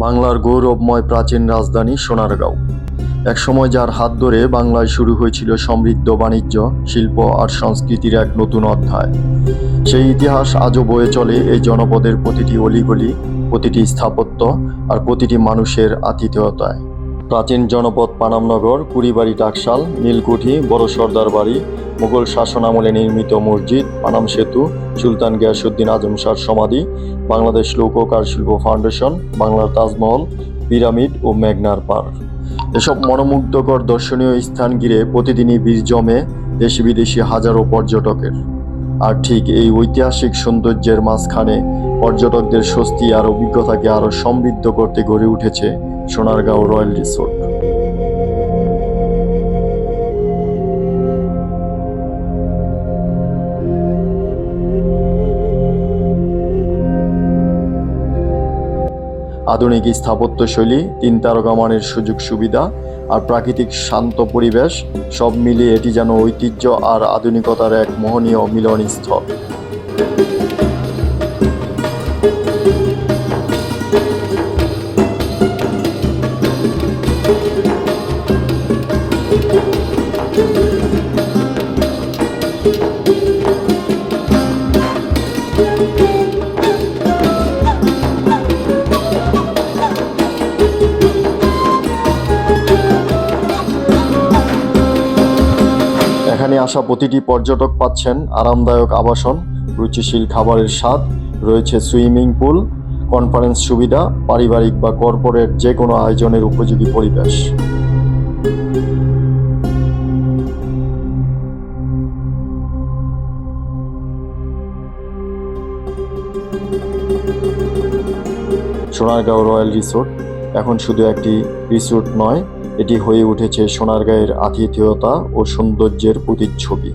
বাংলার গৌরবময় প্রাচীন রাজধানী সোনারগাঁও। একসময় যার হাত ধরে বাংলায় শুরু হয়েছিল সমৃদ্ধ বাণিজ্য, শিল্প আর সংস্কৃতির এক নতুন অধ্যায়। সেই ইতিহাস আজও বয়ে চলে এই জনপদের প্রতিটি অলিগলি, প্রতিটি স্থাপত্য আর প্রতিটি মানুষের আতিথেয়তায়। প্রাচীন জনপদ পানামনগর, কুড়িবাড়ি টাকশাল নীলকুঠি, বড় সর্দার বাড়ি, মুঘল শাসনামলে নির্মিত মসজিদ, পানাম সেতু, সুলতান গিয়াসুদ্দিন আজম শাহর সমাধি, বাংলাদেশ লোক কারুশিল্প ফাউন্ডেশন, বাংলার তাজমহল, পিরামিড ও মেঘনার পার্ক এসব মনোমুগ্ধকর দর্শনীয় স্থান ঘিরে প্রতিদিনই ভিড় জমে দেশি বিদেশি হাজারো পর্যটকের। আর ঠিক এই ঐতিহাসিক সৌন্দর্যের মাঝখানে পর্যটকদের স্বস্তি আর অভিজ্ঞতাকে আরও সমৃদ্ধ করতে গড়ে উঠেছে সোনারগাঁও রয়্যাল রিসোর্ট। আধুনিক স্থাপত্যশৈলী, তিন তারকা মানের সুযোগ সুবিধা আর প্রাকৃতিক শান্ত পরিবেশ, সব মিলিয়ে এটি যেন ঐতিহ্য আর আধুনিকতার এক মোহনীয় মিলনস্থল। এখানে আসা প্রতিটি পর্যটক পাচ্ছেন আরামদায়ক আবাসন, রুচিশীল খাবারের স্বাদ, রয়েছে সুইমিং পুল, কনফারেন্স সুবিধা, পারিবারিক বা কর্পোরেট যে কোনো আয়োজনের উপযোগী পরিবেশ। Sonargaon royal resort. এখন শুধু একটি রিসোর্ট নয় এটি হয়ে উঠেছে সোনারগাঁয়ের আতিথেয়তা ও সৌন্দর্যের প্রতিচ্ছবি।